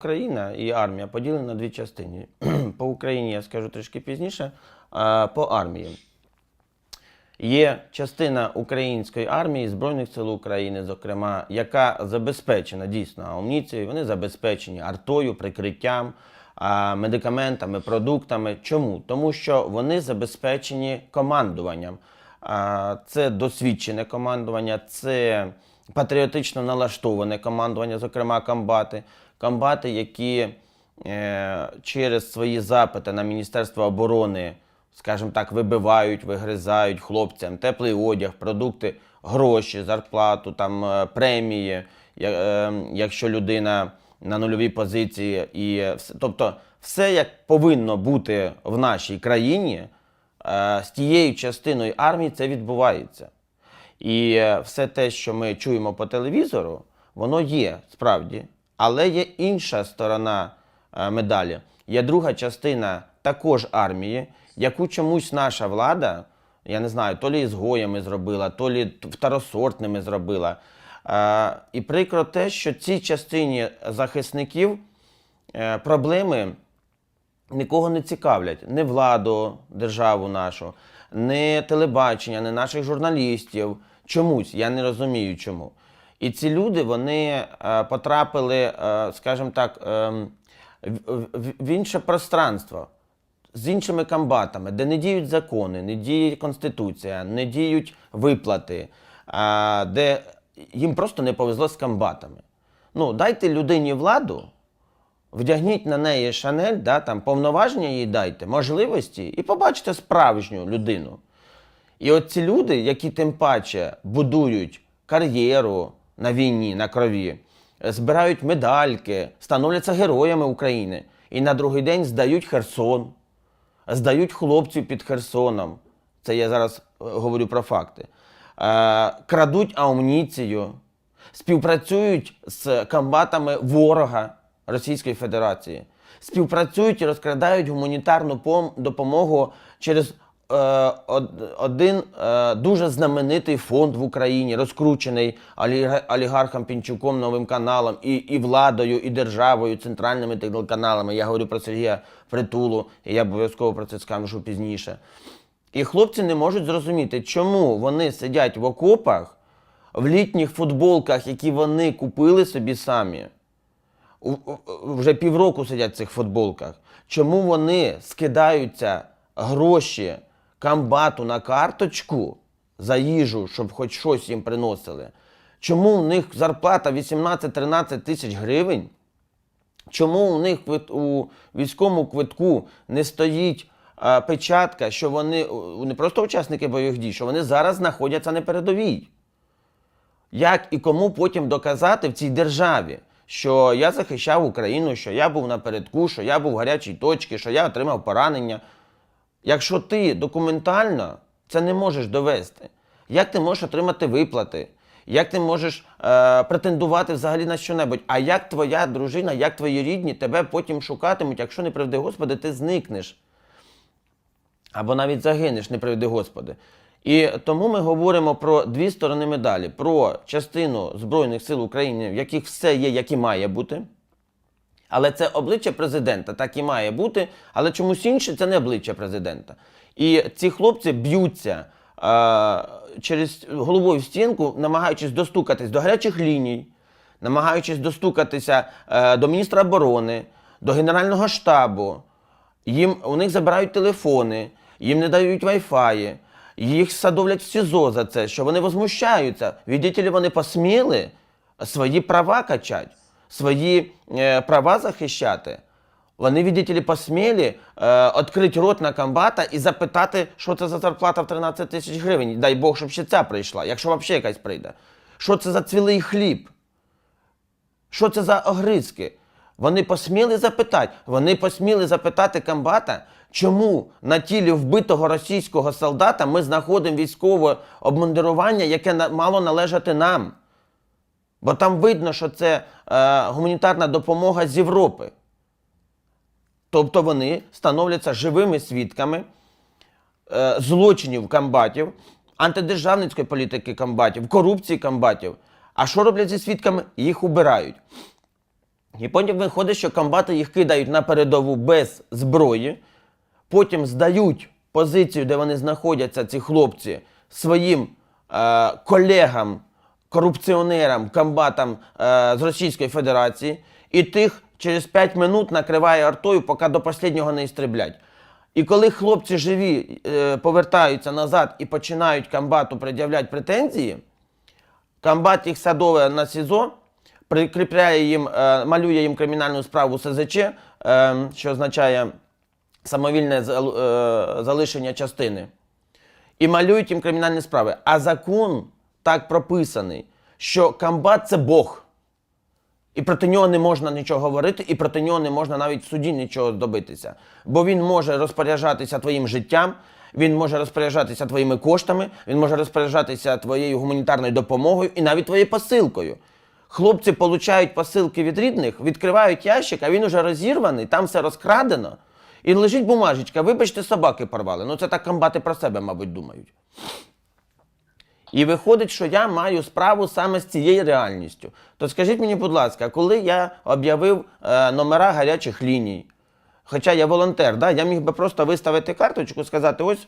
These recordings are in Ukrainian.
Україна і армія поділені на дві частини. По Україні я скажу трішки пізніше, а по армії. Є частина української армії, Збройних сил України, зокрема, яка забезпечена дійсно амуніцією, вони забезпечені артою, прикриттям, медикаментами, продуктами. Чому? Тому що вони забезпечені командуванням. Це досвідчене командування, це патріотично налаштоване командування, зокрема комбати. Комбати, які е, через свої запити на Міністерство оборони, скажімо так, вибивають, вигризають хлопцям теплий одяг, продукти, гроші, зарплату, там, е, премії, я- е, якщо людина на нульовій позиції. І, тобто, все як повинно бути в нашій країні, е, з тією частиною армії це відбувається. І е, все те, що ми чуємо по телевізору, воно є справді. Але є інша сторона е, медалі. Є друга частина також армії, яку чомусь наша влада, я не знаю, то лі ізгоями зробила, то лі второсортними зробила. Е, І прикро те, що цій частині захисників проблеми нікого не цікавлять. Не владу, державу нашу, не телебачення, не наших журналістів. Чомусь, я не розумію чому. І ці люди вони е, потрапили, е, скажімо так, ем, в, інше пространство з іншими комбатами, де не діють закони, не діє конституція, не діють виплати, а, де їм просто не повезло з комбатами. Ну, дайте людині владу, вдягніть на неї шанель, да, там, повноваження їй дайте, можливості, і побачите справжню людину. І от ці люди, які тим паче будують кар'єру на війні, на крові, збирають медальки, становляться героями України і на другий день здають Херсон, здають хлопців під Херсоном. Це я зараз е, говорю про факти. Е, крадуть амуніцію, співпрацюють з комбатами ворога Російської Федерації, співпрацюють і розкрадають гуманітарну допомогу через е, один е, дуже знаменитий фонд в Україні, розкручений оліга- олігархом Пінчуком, новим каналом, і, і владою, і державою, центральними телеканалами. Я говорю про Сергія Притулу, і я обов'язково про це скажу пізніше. І хлопці не можуть зрозуміти, чому вони сидять в окопах в літніх футболках, які вони купили собі самі. Вже півроку сидять в цих футболках. Чому вони скидаються гроші комбату на карточку за їжу, щоб хоч щось їм приносили? Чому у них зарплата 18-13 тисяч гривень? Чому у них у військовому квитку не стоїть печатка, що вони не просто учасники бойових дій, що вони зараз знаходяться на передовій? Як і кому потім доказати в цій державі, що я захищав Україну, що я був на передку, що я був в гарячій точці, що я отримав поранення? Якщо ти документально це не можеш довести, як ти можеш отримати виплати? Як ти можеш е, претендувати взагалі на що-небудь? А як твоя дружина, як твої рідні тебе потім шукатимуть, якщо не приведи Господи, ти зникнеш? Або навіть загинеш, не приведи Господи. І тому ми говоримо про дві сторони медалі: про частину Збройних сил України, в яких все є, як і має бути. Але це обличчя президента, так і має бути. Але чомусь інше це не обличчя президента. І ці хлопці б'ються е, через головою в стінку, намагаючись достукатись до гарячих ліній, намагаючись достукатися е, до міністра оборони, до Генерального штабу. Їм, у них забирають телефони, їм не дають вайфаї, їх садовлять в СІЗО за це, що вони возмущаються. Ли, вони посміли свої права качати, свої е, права захищати. Вони, ли, посміли е, відкрити рот на комбата і запитати, що це за зарплата в 13 тисяч гривень. Дай Бог, щоб ще ця прийшла, якщо взагалі якась прийде. Що це за цвілий хліб? Що це за огризки? Вони посміли запитати. Вони посміли запитати комбата, чому на тілі вбитого російського солдата ми знаходимо військове обмундирування, яке мало належати нам. Бо там видно, що це е, гуманітарна допомога з Європи. Тобто вони становляться живими свідками е, злочинів комбатів, антидержавницької політики комбатів, корупції комбатів. А що роблять зі свідками? Їх убирають. І потім виходить, що комбати їх кидають на передову без зброї, потім здають позицію, де вони знаходяться, ці хлопці, своїм е, колегам, корупціонерам, комбатам е, з Російської Федерації, і тих через 5 минут накриває артою, поки до останнього не істреблять. І коли хлопці живі е, повертаються назад і починають комбату пред'являти претензії, комбат їх садове на СІЗО, прикріпляє їм, е, малює їм кримінальну справу СЗЧ, е, що означає самовільне е, залишення частини. І малюють їм кримінальні справи. А закон так прописаний, що комбат це Бог. І проти нього не можна нічого говорити, і проти нього не можна навіть в суді нічого добитися. Бо він може розпоряджатися твоїм життям, він може розпоряджатися твоїми коштами, він може розпоряджатися твоєю гуманітарною допомогою і навіть твоєю посилкою. Хлопці получають посилки від рідних, відкривають ящик, а він уже розірваний, там все розкрадено. І лежить бумажечка, вибачте, собаки порвали. Ну це так комбати про себе, мабуть, думають. І виходить, що я маю справу саме з цією реальністю. То скажіть мені, будь ласка, коли я об'явив е, номера гарячих ліній, хоча я волонтер, да, я міг би просто виставити карточку, сказати: ось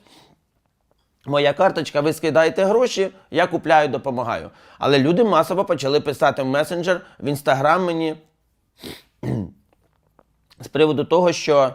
моя карточка, ви скидаєте гроші, я купляю, допомагаю. Але люди масово почали писати в месенджер, в інстаграм мені з приводу того, що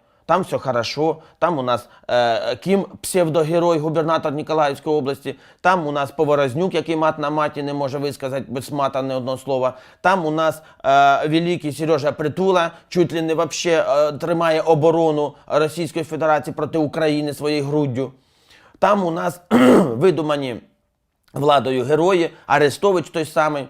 Там все хорошо, там у нас е, Кім псевдогерой, губернатор Ніколаївської області, там у нас Поворознюк, який мат на маті не може висказати без мата не одного слова. Там у нас е, великий Сережа Притула, чуть ли не вообще е, тримає оборону Російської Федерації проти України своєю груддю. Там у нас видумані владою герої, Арестович той самий.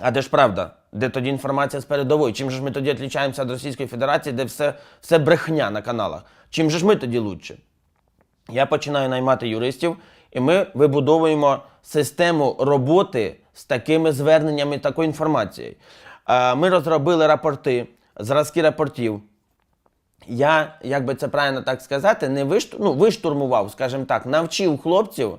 А де ж правда? Де тоді інформація з передової? Чим же ж ми тоді відрізняємося від Російської Федерації, де все, все брехня на каналах? Чим же ж ми тоді лучше? Я починаю наймати юристів, і ми вибудовуємо систему роботи з такими зверненнями, такою інформацією. Е, Ми розробили рапорти, зразки рапортів. Я, як би це правильно так сказати, не вишту, ну, виштурмував, скажімо так, навчив хлопців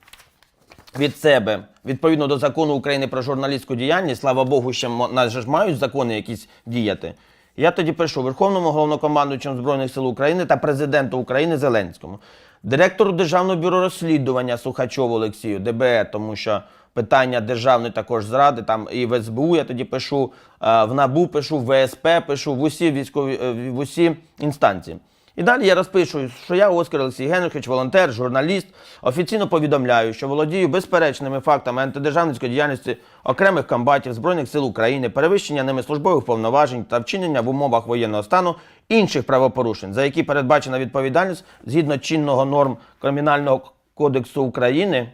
від себе відповідно до закону України про журналістську діяльність, слава Богу, ще нас ж мають закони якісь діяти. Я тоді пишу Верховному головнокомандуючому Збройних сил України та президенту України Зеленському, директору Державного бюро розслідування Сухачову Олексію, ДБЕ, тому що питання державної також зради, там і в СБУ я тоді пишу, е, в НАБУ пишу, в ВСП пишу, в усі військові е, в усі інстанції. І далі я розпишу, що я Оскар Олексій Генрихович, волонтер, журналіст, офіційно повідомляю, що володію безперечними фактами антидержавницької діяльності окремих комбатів Збройних сил України, перевищення ними службових повноважень та вчинення в умовах воєнного стану інших правопорушень, за які передбачена відповідальність згідно чинного норм Кримінального кодексу України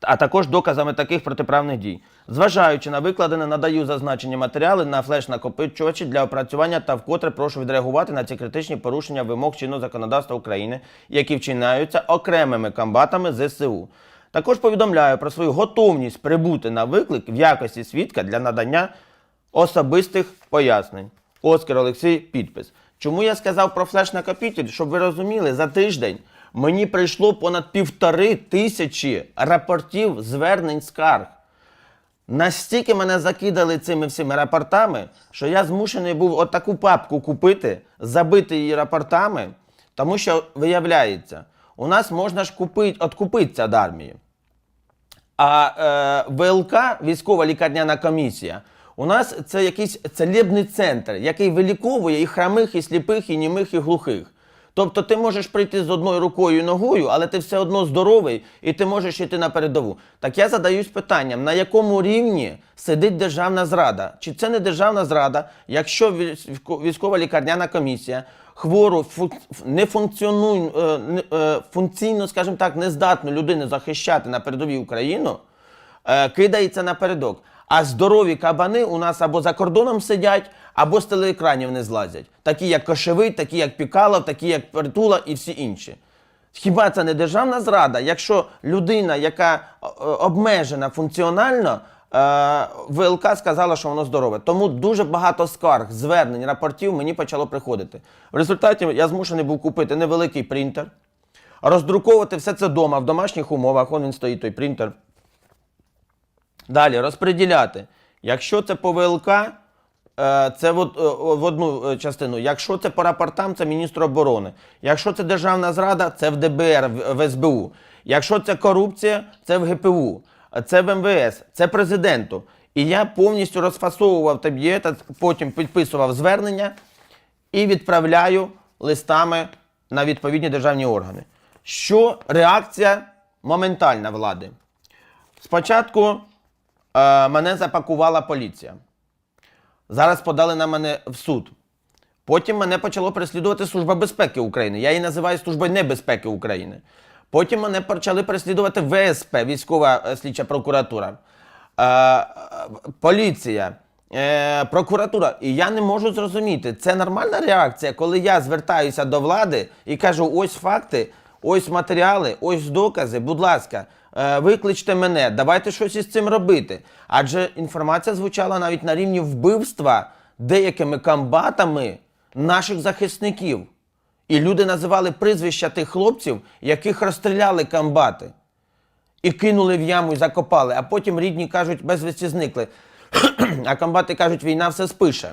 а також доказами таких протиправних дій. Зважаючи на викладене, надаю зазначені матеріали на флеш-накопичувачі для опрацювання та вкотре прошу відреагувати на ці критичні порушення вимог чинного законодавства України, які вчиняються окремими комбатами ЗСУ. Також повідомляю про свою готовність прибути на виклик в якості свідка для надання особистих пояснень. Оскар Олексій, підпис. Чому я сказав про флеш-накопитель? Щоб ви розуміли, за тиждень мені прийшло понад півтори тисячі рапортів звернень скарг. Настільки мене закидали цими всіми рапортами, що я змушений був отаку папку купити, забити її рапортами, тому що виявляється, у нас можна ж купити, откупитися від армії. А е, ВЛК, військова лікарняна комісія, у нас це якийсь целебний центр, який виліковує і хромих, і сліпих, і німих, і глухих. Тобто ти можеш прийти з одною рукою і ногою, але ти все одно здоровий і ти можеш йти на передову. Так я задаюсь питанням, на якому рівні сидить державна зрада? Чи це не державна зрада, якщо військова лікарняна комісія хвору, не функціону, е, е, функційно, скажімо так, нездатну людину захищати на передовій Україну, е, кидається напередок. А здорові кабани у нас або за кордоном сидять, або з телеекранів не злазять. Такі як Кошевий, такі як Пікалов, такі як Притула і всі інші. Хіба це не державна зрада, якщо людина, яка е, обмежена функціонально, е, ВЛК сказала, що воно здорове. Тому дуже багато скарг, звернень, рапортів мені почало приходити. В результаті я змушений був купити невеликий принтер, роздруковувати все це вдома в домашніх умовах. Вон він стоїть той принтер. Далі розподіляти. Якщо це по ВЛК, е, це в, е, в одну е, частину. Якщо це по рапортам, це міністр оборони. Якщо це державна зрада, це в ДБР, в СБУ. Якщо це корупція, це в ГПУ, це в МВС, це президенту. І я повністю розфасовував тобі, потім підписував звернення і відправляю листами на відповідні державні органи. Що реакція моментальна влади? Спочатку е, мене запакувала поліція. Зараз подали на мене в суд. Потім мене почало переслідувати Служба безпеки України. Я її називаю Службою небезпеки України. Потім мене почали переслідувати ВСП, військова е, слідча прокуратура, е, е, поліція, е, прокуратура. І я не можу зрозуміти, це нормальна реакція, коли я звертаюся до влади і кажу: ось факти, ось матеріали, ось докази, будь ласка, е, викличте мене, давайте щось із цим робити. Адже інформація звучала навіть на рівні вбивства деякими комбатами наших захисників. І люди називали прізвища тих хлопців, яких розстріляли комбати. І кинули в яму і закопали. А потім рідні кажуть, безвісті зникли. а комбати кажуть, війна все спише.